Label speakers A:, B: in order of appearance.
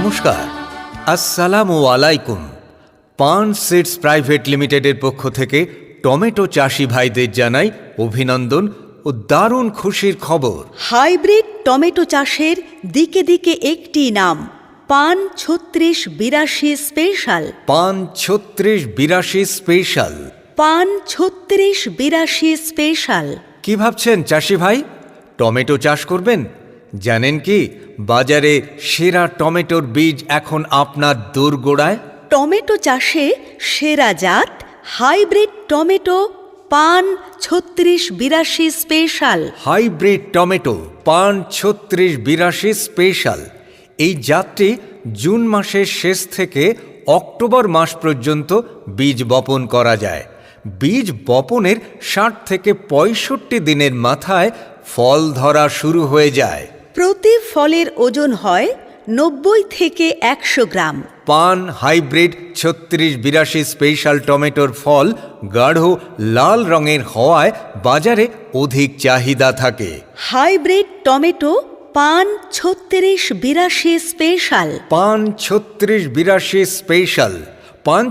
A: নমস্কার। আসসালামু আলাইকুম। পান সিডস প্রাইভেট লিমিটেডের পক্ষ থেকে টমেটো চাষি ভাইদের জানাই অভিনন্দন ও দারুণ খুশির খবর।
B: হাইব্রিড টমেটো চাষের দিকে দিকে একটি নাম পান ছত্রিশ বিরাশি স্পেশাল।
A: পান ছত্রিশ বিরাশি স্পেশাল।
B: পান ছত্রিশ বিরাশি স্পেশাল।
A: কি ভাবছেন চাষি ভাই? টমেটো চাষ করবেন? জানেন কি? বাজারে সেরা টমেটোর বীজ এখন আপনার দোরগোড়ায়?
B: টমেটো চাষে সেরা জাত হাইব্রিড টমেটো পান ছত্রিশ বিরাশি স্পেশাল।
A: হাইব্রিড টমেটো পান ছত্রিশ বিরাশি স্পেশাল। এই জাতটি জুন মাসের শেষ থেকে অক্টোবর মাস পর্যন্ত বীজ বপন করা যায়। বীজ বপনের ষাট থেকে পঁয়ষট্টি দিনের মাথায় ফল ধরা শুরু হয়ে যায়।
B: প্রতি ফলের ওজন হয় নব্বই থেকে একশো গ্রাম।
A: পান হাইব্রিড ছত্রিশ বিরাশি স্পেশাল টমেটোর ফল গাঢ় লাল রঙের হওয়ায় বাজারে অধিক চাহিদা থাকে।
B: হাইব্রিড টমেটো পান ছত্রিশ বিরাশি স্পেশাল।
A: পান ছত্রিশ বিরাশি স্পেশাল। পান